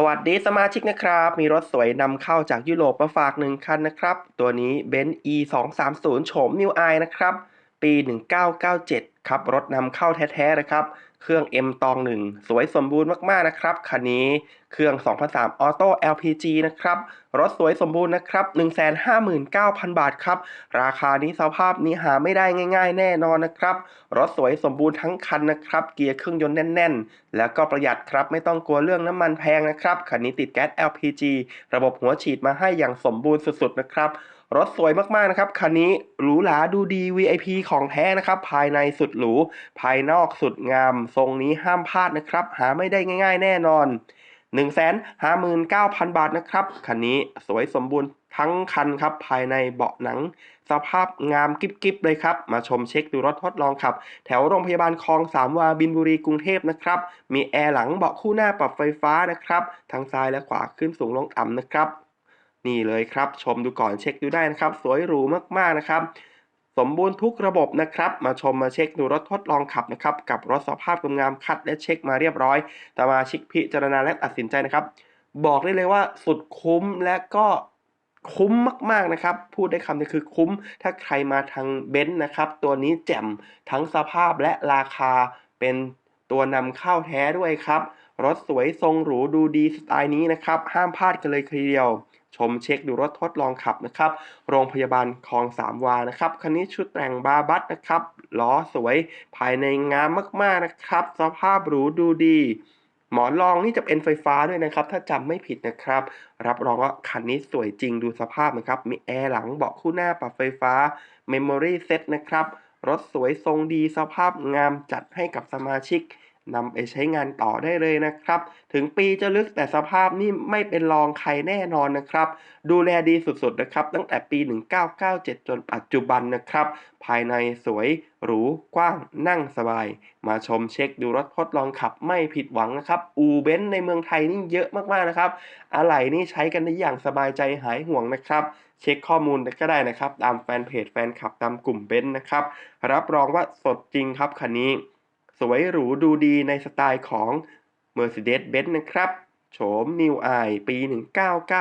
สวัสดีสมาชิกนะครับ มีรถสวยนำเข้าจากยุโรปมาฝากหนึ่งคันนะครับ ตัวนี้ Benz E 2 3 0โฉม New i นะครับ ปี 1997 ครับ รถนำเข้าแท้ๆนะครับ เครื่อง M ตองหนึ่งสวยสมบูรณ์มากๆนะครับ คันนี้เครื่อง 2003 Auto LPG นะครับ รถสวยสมบูรณ์นะครับ 159,000 บาทครับ ราคานี้สภาพนี้หาไม่ได้ง่ายๆ แน่นอนนะครับ รถสวยสมบูรณ์ทั้งคันนะครับ เกียร์เครื่องยนต์แน่น ๆ แล้วก็ประหยัดครับ ไม่ต้องกลัวเรื่องน้ำมันแพงนะครับ คันนี้ติดแก๊ส LPG ระบบหัวฉีดมาให้อย่างสมบูรณ์สุดๆนะครับ รถสวยมากๆนะครับคันนี้หรูหราดูดี VIP ของแท้นะครับ ภายในสุดหรู ภายนอกสุดงาม ทรงนี้ห้ามพลาดนะครับ หาไม่ได้ง่าย ๆ แน่นอน 1 5 9 0 0 0 บาทนะครับ คันนี้สวยสมบูรณ์ทั้งคันครับ ภายในเบาะหนัง สภาพงามกิ๊บๆเลยครับ มาชมเช็คดูรถทดลองขับ แถวโรงพยาบาลคลองสามวาบินบุรีกรุงเทพนะครับ มีแอร์หลังเบาะคู่หน้าปรับไฟฟ้านะครับ ทั้งซ้ายและขวาขึ้นสูงลงต่ำนะครับ นี่เลยครับ ชมดูก่อนเช็คดูได้นะครับ สวยหรูมากๆนะครับ สมบูรณ์ทุกระบบนะครับ มาชมมาเช็คดูรถทดลองขับนะครับ กับรถสภาพงามคัดและเช็คมาเรียบร้อยสมาชิกพิจารณาและตัดสินใจนะครับ บอกได้เลยว่าสุดคุ้มและก็คุ้มมากๆนะครับ พูดได้คำเดียวคือคุ้ม ถ้าใครมาทางเบนซ์นะครับ ตัวนี้แจ่มทั้งสภาพและราคาเป็นตัวนำเข้าแท้ด้วยครับ รถสวยทรงหรูดูดีสไตล์นี้นะครับ ห้ามพลาดกันเลยทีเดียว ชมเช็คดูรถทดลองขับนะครับ โรงพยาบาลคลองสามวานะครับ คันนี้ชุดแต่งบาบัสนะครับ ล้อสวย ภายในงามมากๆนะครับ สภาพหรูดูดี หมอนรองนี่จะเป็นไฟฟ้าด้วยนะครับ ถ้าจำไม่ผิดนะครับ รับรองว่าคันนี้สวยจริงดูสภาพนะครับ มีแอร์หลังเบาะคู่หน้าปรับไฟฟ้า Memory Set นะครับ รถสวยทรงดีสภาพงามจัดให้กับสมาชิก นำไปใช้งานต่อได้เลยนะครับ ถึงปีจะลึกแต่สภาพนี่ไม่เป็นรองใครแน่นอนนะครับ ดูแลดีสุดๆนะครับ ตั้งแต่ปี 1997 จนปัจจุบันนะครับ ภายในสวยหรูกว้างนั่งสบาย มาชมเช็คดูรถทดลองขับไม่ผิดหวังนะครับ อูเบนในเมืองไทยนี่เยอะมากๆนะครับ อะไหล่นี่ใช้กันได้อย่างสบายใจหายห่วงนะครับ เช็คข้อมูลก็ได้นะครับ ตามแฟนเพจแฟนคลับตามกลุ่มเบนนะครับ รับรองว่าสดจริงครับคันนี้ สวยหรูดูดีในสไตล์ของ Mercedes-Benz นะครับโฉม New i ปี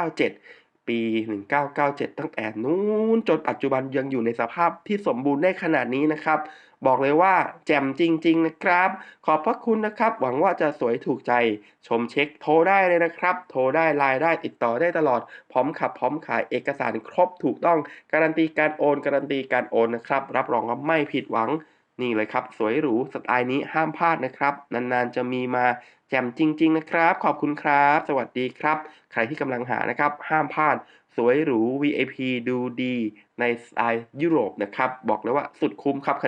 1997 ปี 1997 ตั้งแต่นู้นจนปัจจุบันยังอยู่ในสภาพที่สมบูรณ์ได้ขนาดนี้นะครับ บอกเลยว่าแจ่มจริง ๆ นะครับ ขอบพระคุณนะครับ หวังว่าจะสวยถูกใจ ชมเช็คโทรได้เลยนะครับ โทรได้ไลน์ได้ติดต่อได้ตลอด พร้อมขับพร้อมขายเอกสารครบถูกต้อง การันตีการโอน การันตีการโอนนะครับ รับรองว่าไม่ผิดหวัง นี่เลยครับ สวยหรูสไตล์นี้ห้ามพลาดนะครับ นานๆจะมีมาแจ่มจริง ๆ นะครับ ขอบคุณครับ สวัสดีครับ ใครที่กำลังหานะครับ ห้ามพลาด สวยหรู VIP ดูดี ในสไตล์ยุโรปนะครับ บอกเลยว่าสุดคุ้มครับ